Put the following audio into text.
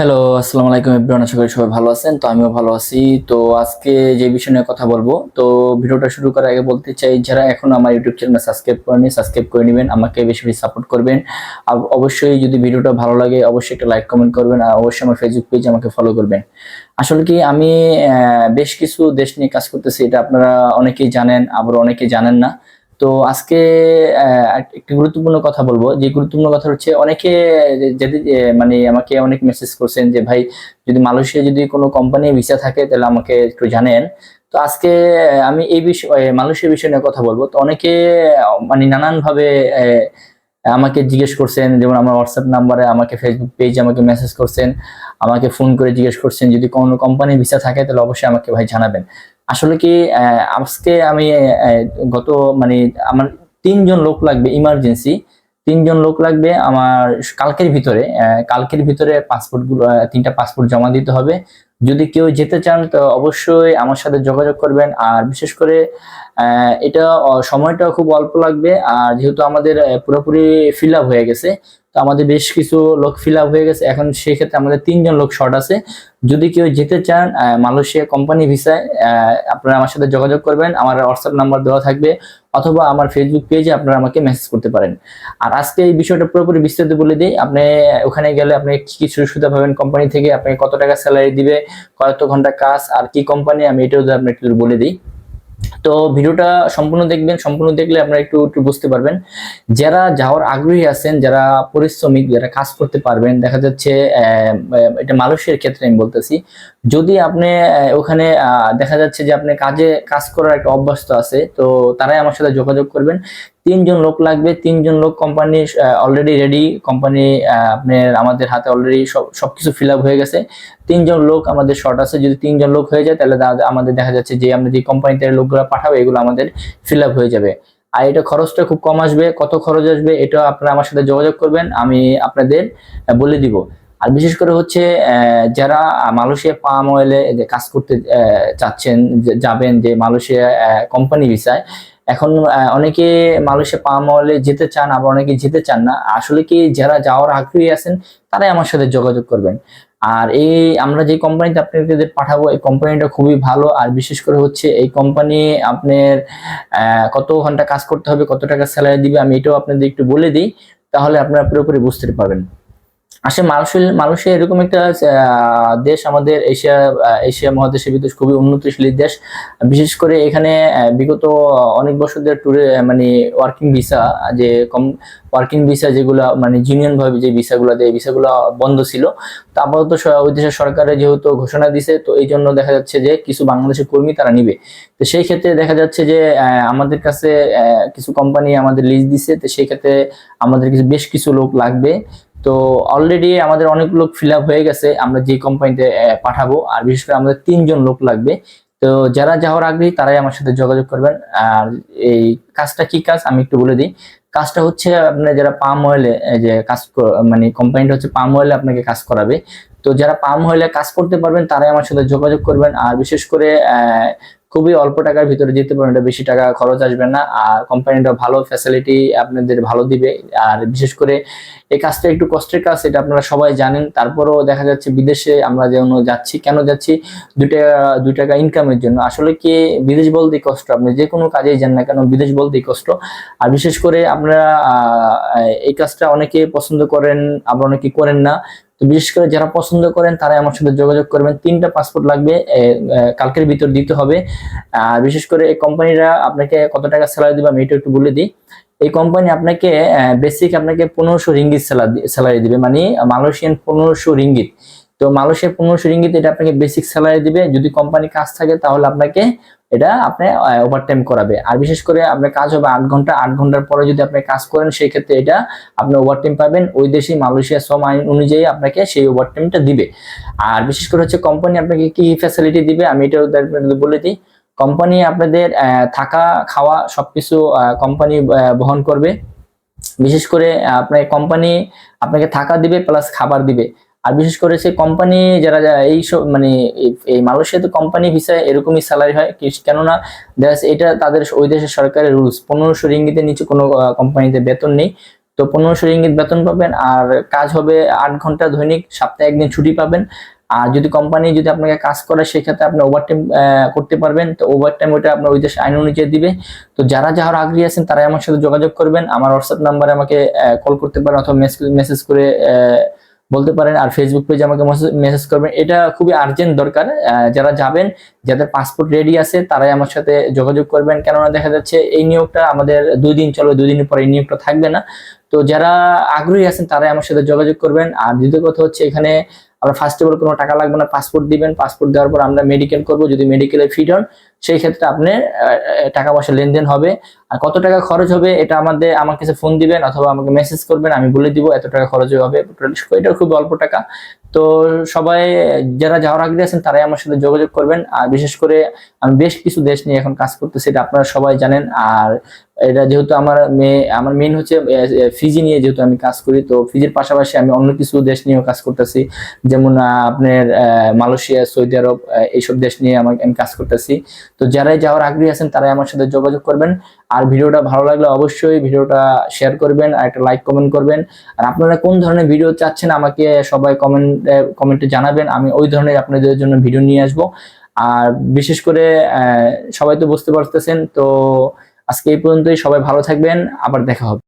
Hello আসসালামু আলাইকুম everyone আশা করি সবাই ভালো আছেন। তো আমিও ভালো আছি। তো আজকে যে বিষয় নিয়ে কথা বলব, তো ভিডিওটা শুরু করার আগে বলতে চাই, যারা এখন আমার ইউটিউব চ্যানেল সাবস্ক্রাইব করেনি সাবস্ক্রাইব করে নেবেন, আমাকে বেশি বেশি সাপোর্ট করবেন। আর অবশ্যই যদি ভিডিওটা ভালো লাগে, অবশ্যই একটা লাইক কমেন্ট করবেন, আর অবশ্যই আমার ফেসবুক পেজ আমাকে ফলো করবেন। আসলে কি, আমি বেশ কিছু দেশ নিয়ে কাজ করতেছি, এটা আপনারা অনেকেই জানেন, আবার অনেকেই জানেন না। তো আজকে একটি গুরুত্বপূর্ণ কথা বলব। যে গুরুত্বপূর্ণ কথা হচ্ছে অনেকে যদি মানে আমাকে অনেক মেসেজ করছেন যে ভাই যদি মালয়েশিয়া যদি কোনো কোম্পানি ভিসা থাকে তাহলে আমাকে একটু জানেন। তো আজকে আমি এই বিষয়ে মালয়েশিয়া বিষয় নিয়ে কথা বলব। তো অনেকে মানে নানান ভাবে আহ, আমাকে জিজ্ঞেস করছেন যেমন আমার হোয়াটসঅ্যাপ নাম্বারে আমাকে ফেসবুক পেজে আমাকে মেসেজ করছেন আমাকে ফোন করে জিজ্ঞেস করছেন যদি কোনো কোম্পানি ভিসা থাকে তাহলে অবশ্যই আমাকে ভাই জানাবেন। আসলে কি আজকে আমি গত মানে আমার তিনজন লোক লাগবে ইমার্জেন্সি তিনজন লোক লাগবে আমার কালকের ভিতরে কালকের ভিতরে পাসপোর্টগুলো তিনটা পাসপোর্ট জমা দিতে হবে। যদি কেউ যেতে চান, তো অবশ্যই আমার সাথে যোগাযোগ করবেন। আর বিশেষ করে এটা সময়টা খুব অল্প লাগবে। আর যেহেতু আমাদের পুরোপুরি ফিল আপ হয়ে গেছে, তো আমাদের বেশ কিছু লোক ফিল আপ হয়ে গেছে। এখন সেই ক্ষেত্রে আমাদের তিনজন লোক শর্ট আছে। যদি কেউ যেতে চান মালয়েশিয়া কোম্পানি ভিসায় আপনারা আমার সাথে যোগাযোগ করবেন। আমার হোয়াটসঅ্যাপ নাম্বার দেওয়া থাকবে, অথবা আমার ফেসবুক পেজে আপনারা আমাকে মেসেজ করতে পারেন। আর আজকে এই বিষয়টা পুরোপুরি বিস্তারিত বলে দিই। আপনি, ওখানে গেলে আপনি কি সুবিধা পাবেন কোম্পানি থেকে, আপনাকে কত টাকা স্যালারি দিবে কত ঘণ্টা কাজ আর কি কোম্পানি আমি এটাও আপনি একটু বলে দিই। তো ভিডিওটা সম্পূর্ণ দেখবেন, সম্পূর্ণ দেখলে আপনারা একটু একটু বুঝতে পারবেন। যারা যাওয়ার আগ্রহী আছেন, যারা পরিশ্রমিক, যারা কাজ করতে পারবেন, দেখা যাচ্ছে এটা মালয়েশিয়ার ক্ষেত্রে আমি বলতেছি। যদি আপনি ওখানে দেখা যাচ্ছে যে আপনি কাজে, কাজ করার একটা অভ্যস্ত আছে, তো তারাই আমার সাথে যোগাযোগ করবেন। তিনজন লোক লাগবে, তিনজন লোক কোম্পানি অলরেডি রেডি কোম্পানি আপনার আমাদের হাতে অলরেডি সব, সবকিছু ফিল আপ হয়ে গেছে। তিনজন লোক আমাদের শর্ট আছে, যদি তিনজন লোক হয়ে যায়, তাহলে আমাদের দেখা যাচ্ছে যে আমরা যে কোম্পানিতে লোকগুলো পাঠাবো, এগুলো আমাদের ফিল আপ হয়ে যাবে। আর এটা খরচটা খুব কম আসবে। কত খরচ আসবে, এটা আপনারা আমার সাথে যোগাযোগ করবেন, আমি আপনাদের বলে দিব। আর বিশেষ করে হচ্ছে যারা মালয়েশিয়া পাম অয়েলে কাজ করতে চাচ্ছেন যাবেন যে মালয়েশিয়া কোম্পানি ভিসায় এখন অনেকে মালয়েশিয়া পাম অয়েলে যেতে চান, আবার অনেকে যেতে চান না। আসলে কি যারা যাওয়ার আগ্রহী আছেন, তারাই আমার সাথে যোগাযোগ করবেন। আর এই আমরা যে কোম্পানিতে আপনাদের পাঠাবো, এই কোম্পানিটা খুবই ভালো। আর বিশেষ করে হচ্ছে এই কোম্পানি আপনার কত ঘণ্টা কাজ করতে হবে, কত টাকা স্যালারি দিবে, আমি এটাও আপনাদের একটু বলে দিই। তাহলে আপনারা পুরোপুরি বুঝতে পারবেন। আসলে মালয়েশিয়া মালয়েশিয়া এরকম একটা দেশ আমাদের এশিয়া এশিয়া মহাদেশের ভিতরে খুবই উন্নতিশীল দেশ। বিশেষ করে এখানে বিগত অনেক বছর ধরে ট্যুরে মানে ওয়ার্কিং ভিসা যে কম ওয়ার্কিং ভিসা যেগুলো মানে ইউনিয়ন ভাবে যে ভিসাগুলো দেয় ভিসাগুলো বন্ধ ছিল। তো আপাতত ওই দেশের সরকারে যেহেতু ঘোষণা দিছে, তো এই জন্য দেখা যাচ্ছে যে কিছু বাংলাদেশের কর্মী তারা নিবে। তো সেই ক্ষেত্রে দেখা যাচ্ছে যে আমাদের কাছে কিছু কোম্পানি আমাদের লিজ দিছে, তো সেই ক্ষেত্রে আমাদের কিছু, বেশ কিছু লোক লাগবে। তো অলরেডি আমাদের অনেক লোক ফিল আপ হয়ে গেছে, আমরা যে কোম্পানিতে পাঠাবো, আর বিশেষ করে আমাদের তিনজন লোক লাগবে। তো যারা যাওয়ার আগ্রহী, তারাই আমার সাথে যোগাযোগ করবেন। আর এই কাজটা কি কাজ? আমি একটু বলে দিই। কাজটা হচ্ছে আপনার যারা পাম অয়েলে যে কাজ মানে কোম্পানিটা হচ্ছে পাম অয়েলে আপনাকে কাজ করাবে। তো যারা পাম অয়েলে কাজ করতে পারবেন, তারাই আমার সাথে যোগাযোগ করবেন। আর বিশেষ করে খুবই অল্প টাকার ভিতরে যেতে পারবেন এটা বেশি টাকা খরচ আসবে না। আর কোম্পানিটা ভালো ফ্যাসিলিটি আপনাদের ভালো দিবে। আর বিশেষ করে এই কাজটা একটু কষ্টের কাজ এটা আপনারা সবাই জানেন। তারপরও দেখা যাচ্ছে বিদেশে আমরা যেন যাচ্ছি কেন যাচ্ছি? দুই টাকা দুই টাকা ইনকামের জন্য। আসলে কি বিদেশ বলতেই কষ্ট? আপনি যে কোনো কাজেই যান না কেন বিদেশ বলতেই কষ্ট। আর বিশেষ করে আপনারা আহ, এই কাজটা অনেকে পছন্দ করেন আবার অনেকে করেন না। তো বিশেষ করে যারা পছন্দ করেন, তারাই আমার সাথে যোগাযোগ করবেন। তিনটা পাসপোর্ট লাগবে কালকের ভিতর দিতে হবে। আর বিশেষ করে এই কোম্পানিরা আপনাকে কত টাকা স্যালারি দিবে আমি এটা একটু বলে দিই। এই কোম্পানি আপনাকে বেসিক আপনাকে পনেরোশো রিঙ্গিত স্যালারি দিবে। মানে মালয়েশিয়ান পনেরোশো রিঙ্গিত। তো মালয়েশিয়ার পনেরোশো রিঙ্গিত এটা আপনাকে বেসিক স্যালারি দিবে। যদি কোম্পানি কাজ থাকে, তাহলে আপনাকে এটা আপনি ওভারটাইম করাবে। আর বিশেষ করে আপনার কাজ হবে আট ঘণ্টা, আট ঘণ্টার পরে যদি আপনি কাজ করেন, সেই ক্ষেত্রে এটা আপনি ওভারটাইম পাবেন। ওই দেশে মালয়েশিয়া শ্রম আইন অনুযায়ী আপনাকে সেই ওভারটাইমটা দিবে। আর বিশেষ করে হচ্ছে কোম্পানি আপনাকে কি ফ্যাসিলিটি দিবে? আমি এটাও বলে দিই। কোম্পানি আপনাদের থাকা, খাওয়া সবকিছু কোম্পানি বহন করবে। বিশেষ করে আপনার কোম্পানি আপনাকে থাকা দিবে প্লাস খাবার দিবে। আর বিশেষ করে সেই কোম্পানি যারা এই সব মানে এই- মালয়েশিয়াতে কোম্পানি ভিসায় এরকমই স্যালারি হয়। কেননা দেখা এটা তাদের ওই দেশের সরকারের রুলস পনেরোশো রিঙ্গিতের নিচে কোনো কোম্পানিতে বেতন নেই। তো পনেরোশো রিঙ্গিত বেতন পাবেন আর কাজ হবে আট ঘণ্টা দৈনিক, সপ্তাহে একদিন ছুটি পাবেন। আর যদি কোম্পানি যদি আপনাকে কাজ করে, সেক্ষেত্রে আপনি ওভার টাইম করতে পারবেন। তো ওভার টাইম ওটা আপনার ওই দেশে আইন অনুযায়ী দিবে। তো যারা যাওয়ার আগ্রহী আছেন, তারাই আমার সাথে যোগাযোগ করবেন। আমার হোয়াটসঅ্যাপ নাম্বারে আমাকে কল করতে পারেন অথবা মেসেজ করে বলতে পারেন আর ফেসবুক পেজে আমাকে মেসেজ করবেন। এটা খুবই আর্জেন্ট দরকার। যারা যাবেন যাদের পাসপোর্ট রেডি আছে তারাই আমার সাথে যোগাযোগ করবেন। কেননা দেখা যাচ্ছে এই নিয়োগটা আমাদের দুই দিন চলবে দুই দিনের পরে এই নিয়োগটা থাকবে না। তো যারা আগ্রহী আছেন তারাই আমার সাথে যোগাযোগ করবেন। আর দ্বিতীয় কথা হচ্ছে এখানে আমরা ফার্স্ট অফ অল কোনো টাকা লাগবে না পাসপোর্ট দিবেন। পাসপোর্ট দেওয়ার পর আমরা মেডিকেল করব। যদি মেডিকেলে ফিট হন সেই ক্ষেত্রে আপনি আহ, টাকা পয়সা লেনদেন হবে। আর কত টাকা খরচ হবে এটা আমাদের আমার কাছে ফোন দিবেন অথবা আমাকে মেসেজ করবেন, আমি বলে দিব এত টাকা খরচ হবে এটা খুব অল্প টাকা। তো সবাই, যারা যাওয়ার আগ্রহী আছেন, তারাই আমার সাথে যোগাযোগ করবেন। আর বিশেষ করে আমি বেশ কিছু দেশ নিয়ে এখন কাজ করতেছি, এটা আপনারা সবাই জানেন। আর এটা যেহেতু আমার মেয়ে, আমার মেন হচ্ছে ফিজি নিয়ে যেহেতু আমি কাজ করি, তো ফিজির পাশাপাশি আমি অন্য কিছু দেশ নিয়েও কাজ করতেছি। যেমন আপনার মালয়েশিয়া, সৌদি আরব এইসব দেশ নিয়ে আমাকে আমি কাজ করতেছি। তো যারাই যাওয়ার আগ্রহী আছেন, তারাই আমার সাথে যোগাযোগ করবেন। আর ভিডিওটা ভালো লাগলে অবশ্যই ভিডিওটা শেয়ার করবেন আর একটা লাইক কমেন্ট করবেন। আর আপনারা কোন ধরনের ভিডিও চাচ্ছেন আমাকে সবাই কমেন্ট কমেন্টে জানাবেন। আমি ওই ধরনের আপনাদের জন্য ভিডিও নিয়ে আসব। আর বিশেষ করে সবাই তো বুঝতে পারতেছেন, তো আজকে এই পর্যন্তই। সবাই ভালো থাকবেন। আবার দেখা হবে।